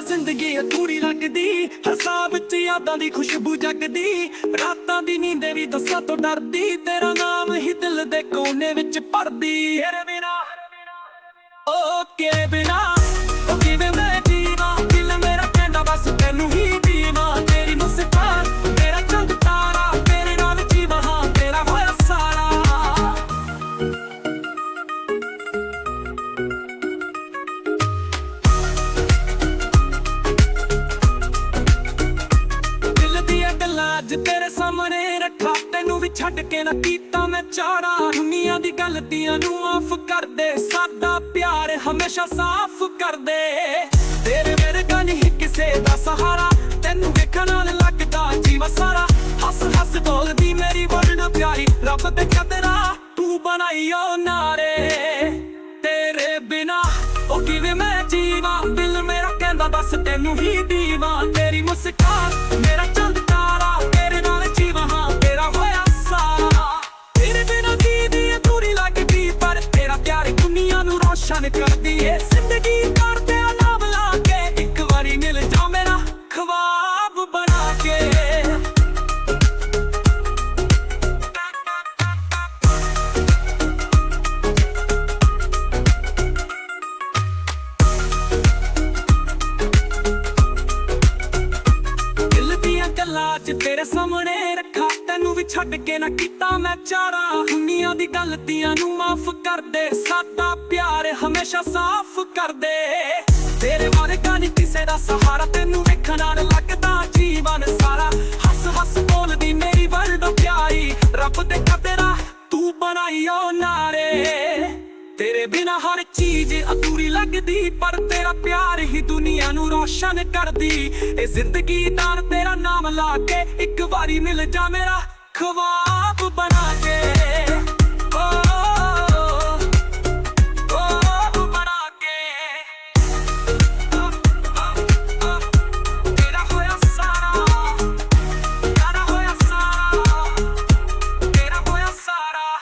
ਜ਼ਿੰਦਗੀ ਅਧੂਰੀ ਲੱਗਦੀ ਹਸਾਂ ਵਿੱਚ ਯਾਦਾਂ ਦੀ ਖੁਸ਼ਬੂ ਜਗਦੀ, ਰਾਤਾਂ ਦੀ ਨੀਂਦ ਵੀ ਦੱਸਾਂ ਤੋਂ ਡਰਦੀ, ਤੇਰਾ ਨਾਮ ਹੀ ਦਿਲ ਦੇ ਕੋਨੇ ਵਿੱਚ ਪੜਦੀ ਤੇਰੇ ਬਿਨਾ ਓ ਬਿਨਾ ਅੱਜ ਤੇਰੇ ਸਾਹਮਣੇ ਰੱਖਾ, ਤੈਨੂੰ ਵੀ ਛੱਡ ਕੇ ਨਾ ਕੀਤਾ ਮੈਂ ਚਾਰਾ ਦੁਨੀਆ ਦੀ ਗਲਤੀਆਂ ਨੂੰ ਮਾਫ ਕਰ ਦੇ ਸਾਡਾ ਪਿਆਰ ਹਮੇਸ਼ਾ ਸਾਫ਼ ਕਰ ਦੇ ਤੇਰੇ ਵਰਗਾ ਨਹੀਂ ਕਿਸੇ ਦਾ ਸਹਾਰਾ, ਤੈਨੂੰ ਵੇਖਣ ਨਾਲ ਲੱਗਦਾ ਜੀਵਾ ਸਾਰਾ। ਹੱਸ ਹੱਸ ਬੋਲਦੀ ਮੇਰੀ ਵਰਡ ਪਿਆਰੀ, ਰੱਬ ਤੇ ਕਦਰਾ ਤੂੰ ਬਣਾਈ ਓ ਨਾਰੇ। ਤੇਰੇ ਬਿਨਾ ਉਹ ਕਿਵੇਂ ਮੈਂ ਜੀਵਾਂ? ਦਿਲ ਮੇਰਾ ਕਹਿੰਦਾ ਬਸ ਤੈਨੂੰ ਹੀ ਦੁਨੀਆ ਕਰਦੀ ਏ। ਜ਼ਿੰਦਗੀ ਕਰ ਤੇ ਨਾਮ ਲਾ ਕੇ ਇੱਕ ਵਾਰੀ ਮਿਲ ਜਾ ਮੇਰਾ ਖਵਾਬ ਬਣਾ ਕੇ। ਦਿਲ ਦੀਆਂ ਗੱਲਾਂ ਚ ਤੇਰੇ ਸਾਹਮਣੇ ਛੱਡ ਕੇ ਨਾ ਕੀਤਾ ਮੈਂ ਚਾਰਾ। ਦੁਨੀਆ ਦੀ ਗਲਤੀਆਂ ਨੂੰ ਮਾਫ ਕਰ ਦੇ ਸਾਡਾ ਪਿਆਰ ਹਮੇਸ਼ਾ ਸਾਫ਼ ਕਰ ਦੇ ਤੇਰੇ ਵਰਗਾ ਨਹੀਂ ਕਿਸੇ ਦਾ ਸਹਾਰਾ। ਤੈਨੂੰ ਵੇਖਣ ਨਾਲ ਲੱਗਦਾ ਜੀਵਨ ਸਾਰਾ। ਹੱਸ ਹੱਸ ਬੋਲਦੀ ਮੇਰੀ ਵਰਡ ਪਿਆਰੀ। ਰੱਬ ਦੇ ਕਦਰਾ ਤੂੰ ਬਣਾਈ ਓ ਨਾਰੇ। ਤੇਰੇ ਬਿਨਾ ਹਰ ਚੀਜ਼ ਅਧੂਰੀ ਲੱਗਦੀ, ਪਰ ਤੇਰਾ ਪਿਆਰ ਹੀ ਦੁਨੀਆ ਨੂੰ ਰੋਸ਼ਨ ਕਰਦੀ। ਇਹ ਜ਼ਿੰਦਗੀ ਦਾ ਤੇਰਾ ਨਾਮ ਲਾ ਕੇ ਇੱਕ ਵਾਰੀ ਮਿਲ ਜਾ ਮੇਰਾ। ख्वाब बना के